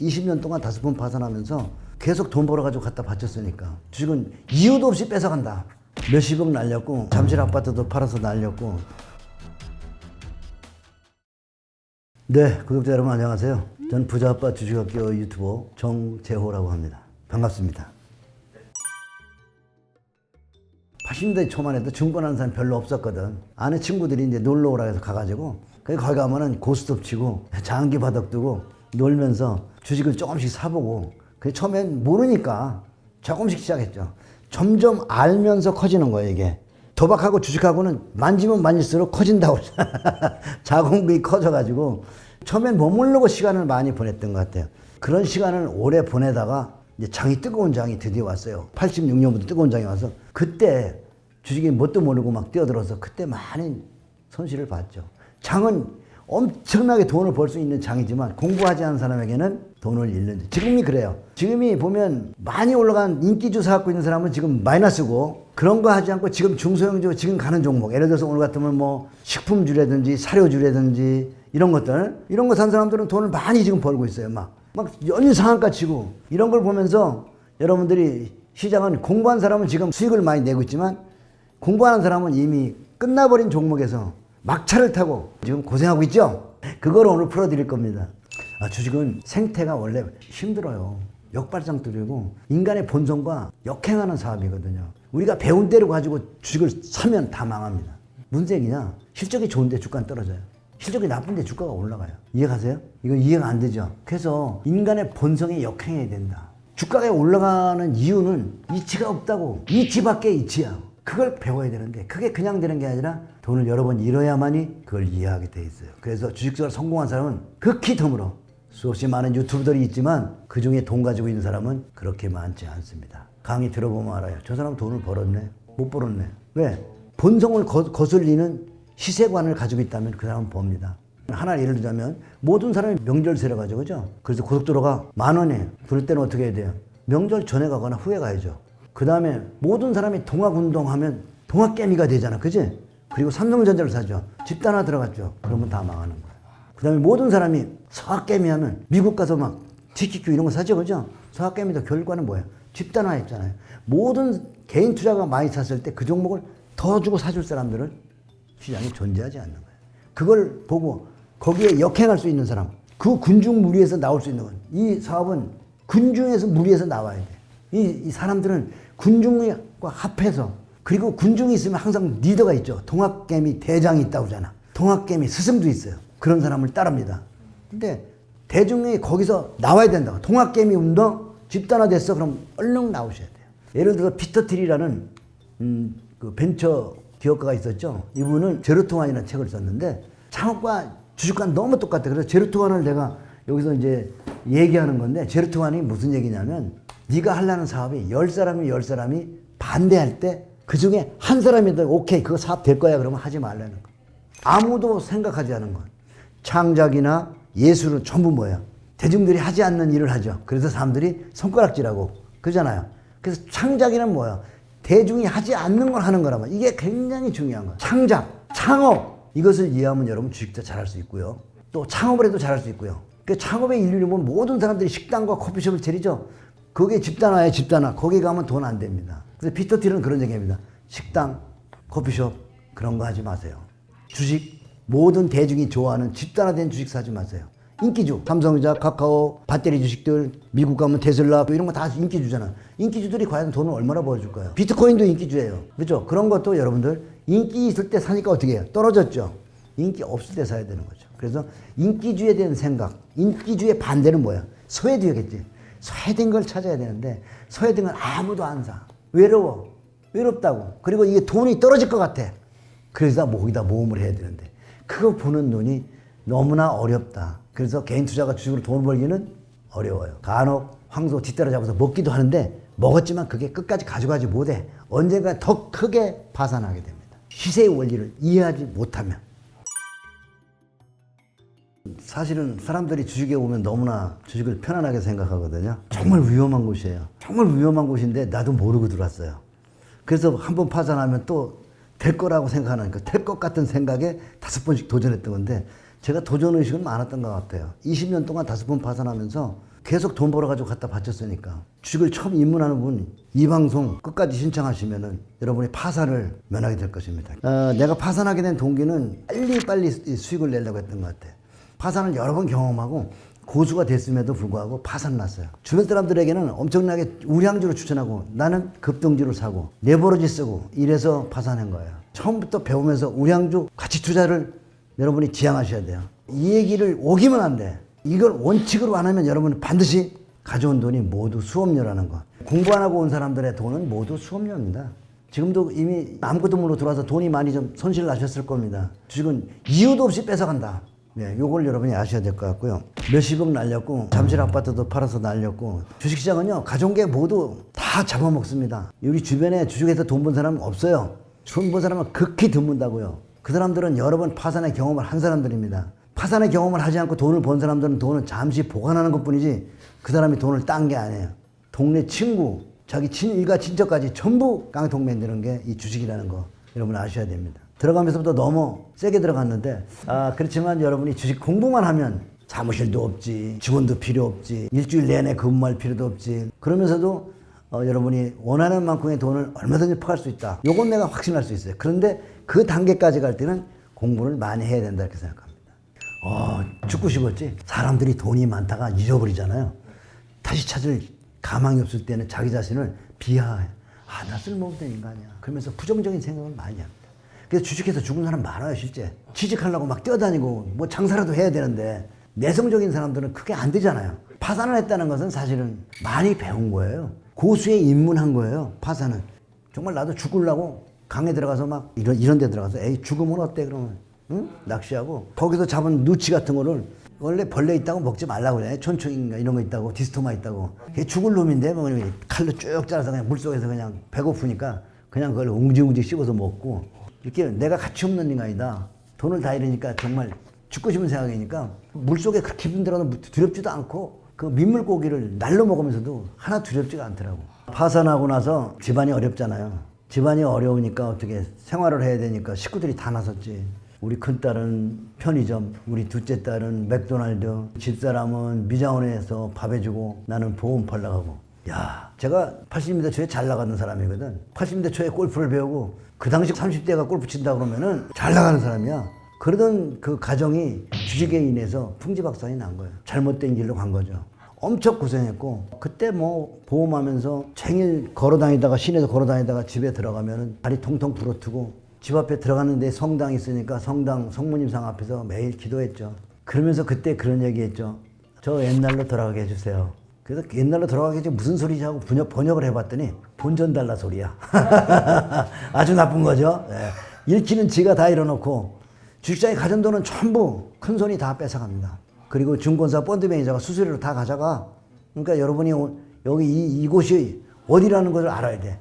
20년 동안 다섯 번 파산하면서 계속 돈 벌어가지고 갖다 바쳤으니까 주식은 이유도 없이 뺏어간다. 몇십억 날렸고 잠실 아파트도 팔아서 날렸고 네 구독자 여러분 안녕하세요. 전 부자아빠 주식학교 유튜버 정재호라고 합니다. 반갑습니다. 80년대 초만 해도 증권하는 사람 별로 없었거든. 아는 친구들이 이제 놀러 오라 해서 가가지고 거기 가면은 고스톱 치고 장기 바닥 두고 놀면서 주식을 조금씩 사보고 그 처음엔 모르니까 조금씩 시작했죠. 점점 알면서 커지는 거예요 이게. 도박하고 주식하고는 만지면 만질수록 커진다고 자궁비 커져가지고 처음엔 못 모르고 시간을 많이 보냈던 것 같아요. 그런 시간을 오래 보내다가 이제 장이 뜨거운 장이 드디어 왔어요. 86년부터 뜨거운 장이 와서 그때 주식이 뭣도 모르고 막 뛰어들어서 그때 많은 손실을 봤죠. 장은 엄청나게 돈을 벌 수 있는 장이지만 공부하지 않은 사람에게는 돈을 잃는 지금이 그래요. 지금이 보면 많이 올라간 인기주 사 갖고 있는 사람은 지금 마이너스고 그런 거 하지 않고 지금 중소형주 지금 가는 종목 예를 들어서 오늘 같으면 뭐 식품주라든지 사료주라든지 이런 것들 이런 거 산 사람들은 돈을 많이 지금 벌고 있어요. 막 막 연일 상한가 치고 이런 걸 보면서 여러분들이 시장은 공부한 사람은 지금 수익을 많이 내고 있지만 공부하는 사람은 이미 끝나버린 종목에서 막차를 타고 지금 고생하고 있죠? 그걸 오늘 풀어드릴 겁니다. 아, 주식은 생태가 원래 힘들어요. 역발상 들이고 인간의 본성과 역행하는 사업이거든요. 우리가 배운 대로 가지고 주식을 사면 다 망합니다. 얘기냐? 실적이 좋은데 주가는 떨어져요. 실적이 나쁜데 주가가 올라가요. 이해가세요? 이건 이해가 안 되죠. 그래서 인간의 본성에 역행해야 된다. 주가가 올라가는 이유는 이치가 없다고. 이치밖에 이치야. 그걸 배워야 되는데 그게 그냥 되는 게 아니라 돈을 여러 번 잃어야만이 그걸 이해하게 돼 있어요. 그래서 주식투자를 성공한 사람은 극히 드물어. 수없이 많은 유튜브들이 있지만 그 중에 돈 가지고 있는 사람은 그렇게 많지 않습니다. 강의 들어보면 알아요. 저 사람 돈을 벌었네? 못 벌었네. 왜? 본성을 거, 거슬리는 시세관을 가지고 있다면 그 사람은 봅니다. 하나 예를 들자면 모든 사람이 명절 세려 가지고 그죠? 그래서 고속도로가 만 원이에요. 그럴 때는 어떻게 해야 돼요? 명절 전에 가거나 후에 가야죠. 그 다음에 모든 사람이 동학운동하면 동학개미가 되잖아. 그지? 그리고 삼성전자를 사죠. 집단 하나 들어갔죠. 그러면 다 망하는 거예요. 그 다음에 모든 사람이 서학개미 하면 미국 가서 막 TQQ 이런 거 사죠. 그죠? 서학개미도 결과는 뭐예요? 집단화 했잖아요. 모든 개인 투자가 많이 샀을 때 그 종목을 더 주고 사줄 사람들은 시장에 존재하지 않는 거예요. 그걸 보고 거기에 역행할 수 있는 사람, 그 군중 무리에서 나올 수 있는 건 이 사업은 군중에서 무리에서 나와야 돼. 이, 이 사람들은 군중과 합해서 그리고 군중이 있으면 항상 리더가 있죠. 동학개미 대장이 있다고 하잖아. 동학개미 스승도 있어요. 그런 사람을 따릅니다. 근데 대중이 거기서 나와야 된다고. 동학개미 운동 집단화됐어. 그럼 얼른 나오셔야 돼요. 예를 들어 피터 트리라는 음, 그 벤처 기업가가 있었죠. 이분은 제로투원이라는 책을 썼는데 창업과 주식과 너무 똑같아. 그래서 제로투원을 내가 여기서 이제 얘기하는 건데 제로투원이 무슨 얘기냐면 네가 하려는 사업이 열 사람이 열 사람이 반대할 때 그 중에 한 사람이더 오케이 그거 사업 될 거야 그러면 하지 말라는 거. 아무도 생각하지 않은 건 창작이나 예술은 전부 뭐야? 대중들이 하지 않는 일을 하죠. 그래서 사람들이 손가락질하고 그러잖아요. 그래서 창작이란 뭐야? 대중이 하지 않는 걸 하는 거라면 이게 굉장히 중요한 거예요. 창작, 창업 이것을 이해하면 여러분 주식도 잘할 수 있고요. 또 창업을 해도 잘할 수 있고요. 그 창업의 보면 모든 사람들이 식당과 커피숍을 차리죠. 그게 집단화예요, 집단화. 거기 가면 돈 안 됩니다. 그래서 피터 틸은 그런 얘기합니다. 식당, 커피숍 그런 거 하지 마세요. 주식 모든 대중이 좋아하는 집단화된 주식 사지 마세요. 인기주, 삼성전자, 카카오, 배터리 주식들, 미국 가면 테슬라 뭐 이런 거 다 인기주잖아. 인기주들이 과연 돈을 얼마나 벌어줄까요? 비트코인도 인기주예요. 그렇죠? 그런 것도 여러분들 인기 있을 때 사니까 어떻게 해요? 떨어졌죠. 인기 없을 때 사야 되는 거죠. 그래서 인기주에 대한 생각, 인기주의 반대는 뭐야? 소외되겠지. 소외된 걸 찾아야 되는데 소외된 건 아무도 안 사. 외로워. 외롭다고. 그리고 이게 돈이 떨어질 것 같아. 그래서 거기다 모험을 해야 되는데 그거 보는 눈이 너무나 어렵다. 그래서 개인 투자가 주식으로 돈을 벌기는 어려워요. 간혹 황소 뒤따라잡아서 먹기도 하는데 먹었지만 그게 끝까지 가져가지 못해. 언젠가 더 크게 파산하게 됩니다. 시세의 원리를 이해하지 못하면. 사실은 사람들이 주식에 오면 너무나 주식을 편안하게 생각하거든요. 정말 위험한 곳이에요. 정말 위험한 곳인데 나도 모르고 들어왔어요. 그래서 한 번 파산하면 또 될 거라고 생각하는 그될것 같은 생각에 다섯 번씩 도전했던 건데 제가 도전 의식은 많았던 것 같아요. 20년 동안 다섯 번 파산하면서 계속 돈 벌어가지고 갖다 바쳤으니까 주식을 처음 입문하는 분 이 방송 끝까지 신청하시면은 여러분이 파산을 면하게 될 것입니다. 어, 내가 파산하게 된 동기는 빨리 빨리 수익을 내려고 했던 것 같아. 파산을 여러 번 경험하고 고수가 됐음에도 불구하고 파산 났어요. 주변 사람들에게는 엄청나게 우량주를 추천하고 나는 급등주를 사고 네버러지 쓰고 이래서 파산한 거예요. 처음부터 배우면서 우량주 가치 투자를 여러분이 지향하셔야 돼요. 이 얘기를 오기만 안 돼. 이걸 원칙으로 안 하면 여러분은 반드시 가져온 돈이 모두 수업료라는 거. 공부 안 하고 온 사람들의 돈은 모두 수업료입니다. 지금도 이미 아무것도 모르고 들어와서 돈이 많이 좀 손실 나셨을 겁니다. 주식은 이유도 없이 뺏어간다. 네, 요걸 여러분이 아셔야 될 것 같고요. 몇십억 날렸고 잠실 아파트도 팔아서 날렸고 주식시장은요 가정계 모두 다 잡아먹습니다. 우리 주변에 주식에서 돈번 사람은 없어요. 돈 번 사람은 극히 드문다고요. 그 사람들은 여러 번 파산의 경험을 한 사람들입니다. 파산의 경험을 하지 않고 돈을 번 사람들은 돈을 잠시 보관하는 것 뿐이지 그 사람이 돈을 딴 게 아니에요. 동네 친구, 자기 친, 일가 친척까지 전부 깡통맨 되는 게 이 주식이라는 거 여러분 아셔야 됩니다. 들어가면서부터 너무 세게 들어갔는데 아 그렇지만 여러분이 주식 공부만 하면 사무실도 없지 직원도 필요 없지 일주일 내내 근무할 필요도 없지 그러면서도 어, 여러분이 원하는 만큼의 돈을 얼마든지 퍼갈 수 있다. 요건 내가 확신할 수 있어요. 그런데 그 단계까지 갈 때는 공부를 많이 해야 된다 이렇게 생각합니다. 어, 죽고 싶었지. 사람들이 돈이 많다가 잃어버리잖아요. 다시 찾을 가망이 없을 때는 자기 자신을 비하해. 아, 나 쓸모없는 인간이야. 그러면서 부정적인 생각을 많이 합니다. 그래서 주식해서 죽은 사람 많아요, 실제. 취직하려고 막 뛰어다니고 뭐 장사라도 해야 되는데 내성적인 사람들은 그게 안 되잖아요. 파산을 했다는 것은 사실은 많이 배운 거예요. 고수에 입문한 거예요, 파산은. 정말 나도 죽으려고 강에 들어가서 막 이런, 이런 데 들어가서 에이, 죽으면 어때, 그러면. 응? 낚시하고 거기서 잡은 누치 같은 거를 원래 벌레 있다고 먹지 말라고 그래. 촌충인가 이런 거 있다고 디스토마 있다고. 걔 죽을 놈인데 뭐 그냥 칼로 쭉 잘라서 그냥 물속에서 그냥 배고프니까 그냥 그걸 웅지웅지 씹어서 먹고 이렇게 내가 가치 없는 인간이다. 돈을 다 잃으니까 정말 죽고 싶은 생각이니까 물속에 그렇게 데가도 두렵지도 않고 그 민물고기를 날로 먹으면서도 하나 두렵지가 않더라고. 파산하고 나서 집안이 어렵잖아요. 집안이 어려우니까 어떻게 생활을 해야 되니까 식구들이 다 나섰지. 우리 큰딸은 편의점, 우리 둘째 딸은 맥도날드, 집사람은 미장원에서 밥 해주고 나는 보험 팔러 가고. 야, 제가 80년대 초에 잘 나가는 사람이거든. 80년대 초에 골프를 배우고 그 당시 30대가 골프 친다 그러면은 잘 나가는 사람이야. 그러던 그 가정이 주식에 인해서 풍지박산이 난 거예요. 잘못된 길로 간 거죠. 엄청 고생했고 그때 뭐 보험하면서 생일 걸어 다니다가 시내에서 걸어 다니다가 집에 들어가면은 다리 통통 부러뜨고 집 앞에 들어갔는데 성당 있으니까 성당 성모님상 앞에서 매일 기도했죠. 그러면서 그때 그런 얘기했죠. 저 옛날로 돌아가게 해주세요. 그래서 옛날로 돌아가게 해주 무슨 소리지 하고 번역, 번역을 해봤더니 본전 달라 소리야. 아주 나쁜 거죠. 예. 잃기는 지가 다 잃어놓고 주식장에 가진 돈은 전부 큰 손이 다 뺏어갑니다. 그리고 증권사 펀드 매니저가 수수료를 다 가져가. 그러니까 여러분이 오- 여기 이, 이곳이 어디라는 것을 알아야 돼.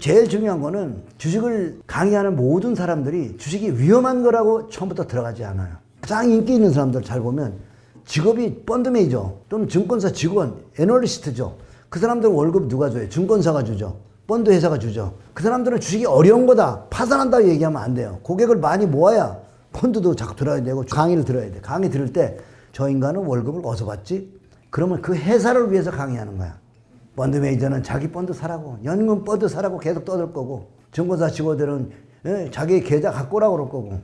제일 중요한 거는 주식을 강의하는 모든 사람들이 주식이 위험한 거라고 처음부터 들어가지 않아요. 가장 인기 있는 사람들 잘 보면 직업이 펀드 매니저 또는 증권사 직원, 애널리스트죠. 그 사람들 월급 누가 줘요? 증권사가 주죠. 펀드 회사가 주죠. 그 사람들은 주식이 어려운 거다. 파산한다고 얘기하면 안 돼요. 고객을 많이 모아야 펀드도 자꾸 들어야 되고 강의를 들어야 돼. 강의 들을 때 저 인간은 월급을 어디서 받지? 그러면 그 회사를 위해서 강의하는 거야. 펀드 매니저는 자기 펀드 사라고, 연금 펀드 사라고 계속 떠들 거고, 증권사 직원들은 예, 자기 계좌 갖고 오라고 그럴 거고,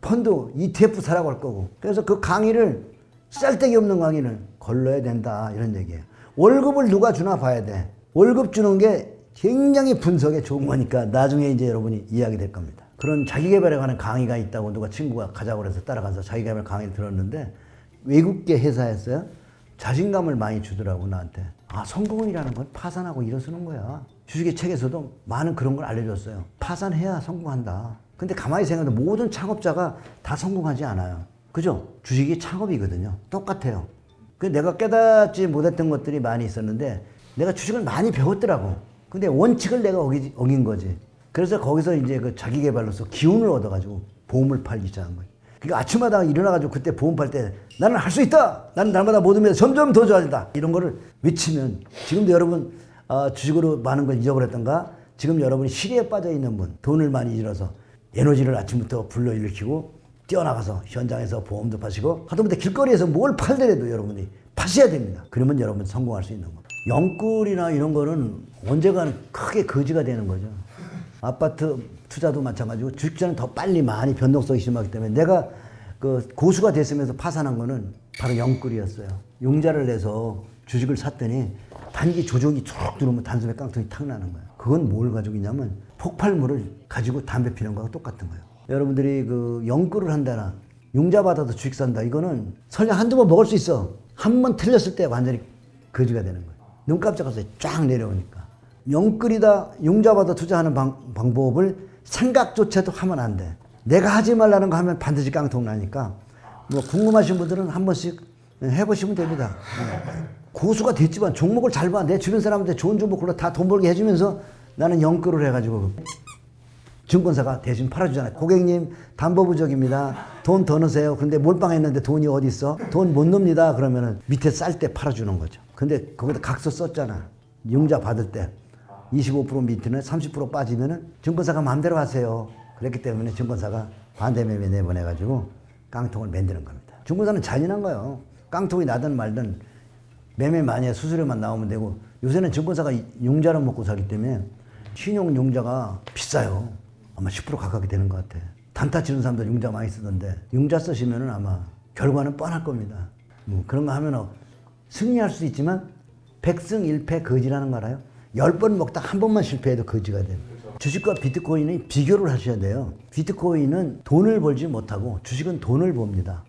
펀드 ETF 사라고 할 거고. 그래서 그 강의를 쌀데기 없는 강의를 걸러야 된다 이런 얘기예요. 월급을 누가 주나 봐야 돼. 월급 주는 게 굉장히 분석에 좋은 거니까 나중에 이제 여러분이 이야기 될 겁니다. 그런 자기개발에 관한 강의가 있다고 누가 친구가 가자고 그래서 따라가서 자기개발 강의를 들었는데 외국계 회사였어요. 자신감을 많이 주더라고 나한테. 아 성공이라는 건 파산하고 일어서는 거야. 주식의 책에서도 많은 그런 걸 알려줬어요. 파산해야 성공한다. 근데 가만히 생각해도 모든 창업자가 다 성공하지 않아요. 그죠? 주식이 창업이거든요. 똑같아요. 그 내가 깨닫지 못했던 것들이 많이 있었는데 내가 주식을 많이 배웠더라고. 근데 원칙을 내가 어기, 어긴 거지. 그래서 거기서 이제 그 자기 개발로서 기운을 얻어가지고 보험을 팔기 시작한 거예요. 그러니까 아침마다 일어나가지고 그때 보험 팔 때 나는 할 수 있다. 나는 날마다 모든 면에서 점점 더 좋아진다. 이런 거를 외치면 지금도 여러분 어, 주식으로 많은 걸 잊어버렸던가 지금 여러분이 시리에 빠져 있는 분 돈을 많이 잃어서 에너지를 아침부터 불러일으키고 뛰어나가서 현장에서 보험도 파시고 하다못해 길거리에서 뭘 팔더라도 여러분이 파셔야 됩니다. 그러면 여러분 성공할 수 있는 겁니다. 영끌이나 이런 거는 언젠가는 크게 거지가 되는 거죠. 아파트 투자도 마찬가지고 주식시장은 더 빨리 많이 변동성이 심하기 때문에 내가 그 고수가 됐으면서 파산한 거는 바로 영끌이었어요. 용자를 내서 주식을 샀더니 단기 조정이 쭉 들어오면 단숨에 깡통이 탁 나는 거예요. 그건 뭘 가지고 있냐면 폭발물을 가지고 담배 피는 거하고 똑같은 거예요. 여러분들이 그 영끌을 한다나 용자 받아도 주식 산다 이거는 설령 한두 번 먹을 수 있어. 한 번 틀렸을 때 완전히 거지가 되는 거예요. 눈 깜짝해서 쫙 내려오니까. 영끌이다 용자 받아 투자하는 방, 방법을 생각조차도 하면 안 돼. 내가 하지 말라는 거 하면 반드시 깡통 나니까 뭐 궁금하신 분들은 한 번씩 해보시면 됩니다. 네. 고수가 됐지만 종목을 잘 봐. 내 주변 사람한테 좋은 종목 골라 다 돈 벌게 해주면서 나는 영끌을 해가지고 증권사가 대신 팔아주잖아요. 고객님 담보 부족입니다. 돈 더 넣으세요. 근데 몰빵했는데 돈이 어디 있어? 돈 못 넣습니다. 그러면은 밑에 쌀 때 팔아주는 거죠. 근데 거기다 각서 썼잖아. 융자 받을 때 25% 밑에는 30% 빠지면은 증권사가 마음대로 하세요. 그랬기 때문에 증권사가 반대 매매 내보내가지고 깡통을 만드는 겁니다. 증권사는 잔인한 거예요. 깡통이 나든 말든 매매 많이 해 수수료만 나오면 되고 요새는 증권사가 융자를 먹고 살기 때문에 신용 융자가 비싸요. 아마 10% 가깝게 되는 것 같아. 단타 치는 사람들 융자 많이 쓰던데 융자 쓰시면은 아마 결과는 뻔할 겁니다. 뭐 그런 거 하면 승리할 수 있지만 백승 일패 거지라는 거 알아요? 열번 먹다 한 번만 실패해도 거지가 돼요. 주식과 비트코인이 비교를 하셔야 돼요. 비트코인은 돈을 벌지 못하고 주식은 돈을 봅니다.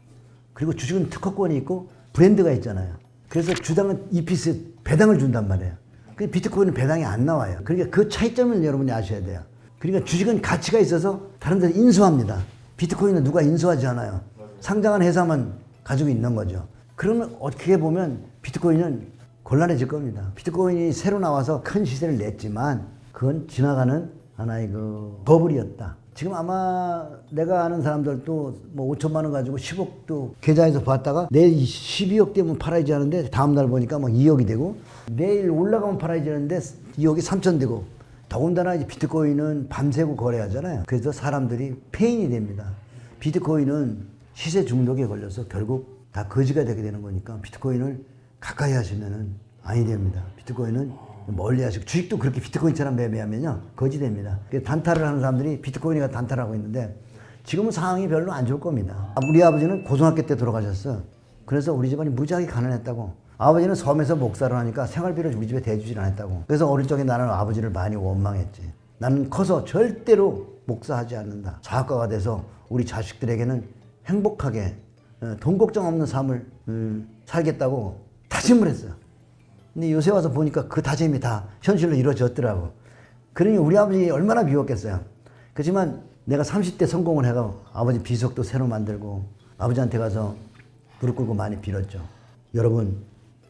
그리고 주식은 특허권이 있고 브랜드가 있잖아요. 그래서 주당은 EPS 배당을 준단 말이에요. 근데 비트코인은 배당이 안 나와요. 그러니까 그 차이점을 여러분이 아셔야 돼요. 그러니까 주식은 가치가 있어서 다른 데를 인수합니다. 비트코인은 누가 인수하지 않아요. 상장한 회사만 가지고 있는 거죠. 그러면 어떻게 보면 비트코인은 곤란해질 겁니다. 비트코인이 새로 나와서 큰 시세를 냈지만 그건 지나가는 하나의 그 버블이었다. 지금 아마 내가 아는 사람들도 뭐 5천만 원 가지고 10억도 계좌에서 봤다가 내일 12억 되면 팔아야지 하는데 다음 날 보니까 막 2억이 되고 내일 올라가면 팔아야지 하는데 2억이 3천 되고 더군다나 이제 비트코인은 밤새고 거래하잖아요. 그래서 사람들이 페인이 됩니다. 비트코인은 시세 중독에 걸려서 결국 다 거지가 되게 되는 거니까 비트코인을 가까이 하시면은 아니 됩니다. 비트코인은 멀리 하시고 주식도 그렇게 비트코인처럼 매매하면요 거지 됩니다. 단타를 하는 사람들이 비트코인이가 단타를 하고 있는데 지금은 상황이 별로 안 좋을 겁니다. 우리 아버지는 고등학교 때 돌아가셨어. 그래서 우리 집안이 무지하게 가난했다고. 아버지는 섬에서 목사를 하니까 생활비를 우리 집에 대주질 않았다고. 그래서 어릴 적에 나는 아버지를 많이 원망했지. 나는 커서 절대로 목사하지 않는다. 사학과가 돼서 우리 자식들에게는 행복하게 어, 돈 걱정 없는 삶을 음, 살겠다고 다짐을 했어요. 근데 요새 와서 보니까 그 다짐이 다 현실로 이루어졌더라고. 그러니 우리 아버지 얼마나 미웠겠어요. 그렇지만 내가 30대 성공을 해가 아버지 비석도 새로 만들고 아버지한테 가서 무릎 꿇고 많이 빌었죠. 여러분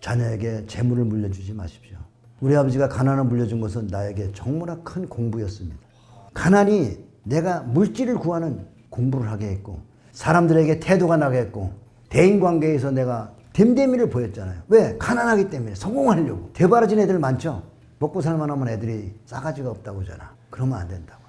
자녀에게 재물을 물려주지 마십시오. 우리 아버지가 가난을 물려준 것은 나에게 정말 큰 공부였습니다. 가난이 내가 물질을 구하는 공부를 하게 했고 사람들에게 태도가 나게 했고 대인 관계에서 내가 댐댐이를 보였잖아요. 왜? 가난하기 때문에 성공하려고. 대바라진 애들 많죠. 먹고 살만하면 애들이 싸가지가 없다고 하잖아. 그러면 안 된다고요.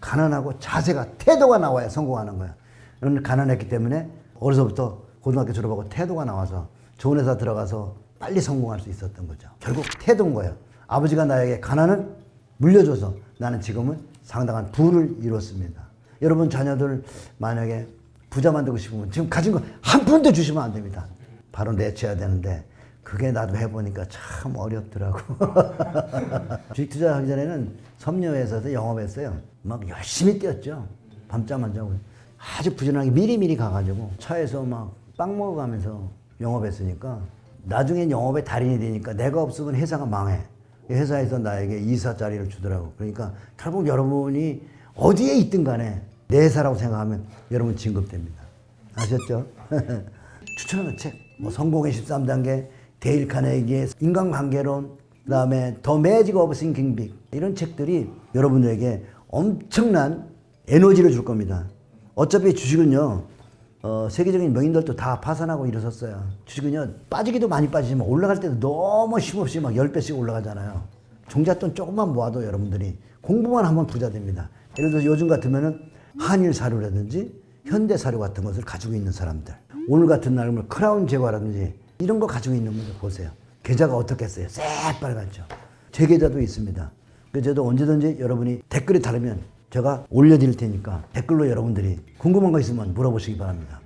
가난하고 자세가 태도가 나와야 성공하는 거야. 너는 가난했기 때문에 어려서부터 고등학교 졸업하고 태도가 나와서 좋은 회사 들어가서 빨리 성공할 수 있었던 거죠. 결국 태도인 거예요. 아버지가 나에게 가난을 물려줘서 나는 지금은 상당한 부를 이뤘습니다. 여러분 자녀들 만약에 부자 만들고 싶으면 지금 가진 거 한 푼도 주시면 안 됩니다. 바로 내쳐야 되는데 그게 나도 해보니까 참 어렵더라고. 주식 투자하기 전에는 섬유회사에서 영업했어요. 막 열심히 뛰었죠. 밤잠 안 자고 아주 부지런하게 미리미리 가가지고 차에서 막 빵 먹어가면서 영업했으니까 나중엔 영업의 달인이 되니까 내가 없으면 회사가 망해. 회사에서 나에게 이사 자리를 주더라고. 그러니까 결국 여러분이 어디에 있든 간에 내 회사라고 생각하면 여러분 진급됩니다. 아셨죠? 추천하는 책, 뭐 성공의 13단계, 데일 카네기의 인간관계론, 그 다음에 더 매직 오브 싱킹 빅 이런 책들이 여러분들에게 엄청난 에너지를 줄 겁니다. 어차피 주식은요. 어, 세계적인 명인들도 다 파산하고 일어섰어요. 주식은요, 빠지기도 많이 빠지지만 올라갈 때도 너무 힘없이 막 10배씩 올라가잖아요. 종잣돈 조금만 모아도 여러분들이 공부만 하면 부자 됩니다. 예를 들어서 요즘 같으면은 한일 사료라든지 현대 사료 같은 것을 가지고 있는 사람들. 오늘 같은 날은 크라운 제과라든지 이런 거 가지고 있는 분들 보세요. 계좌가 어떻겠어요? 새빨갛죠. 제 계좌도 있습니다. 그 저도 언제든지 여러분이 댓글이 다르면 제가 올려드릴 테니까 댓글로 여러분들이 궁금한 거 있으면 물어보시기 바랍니다.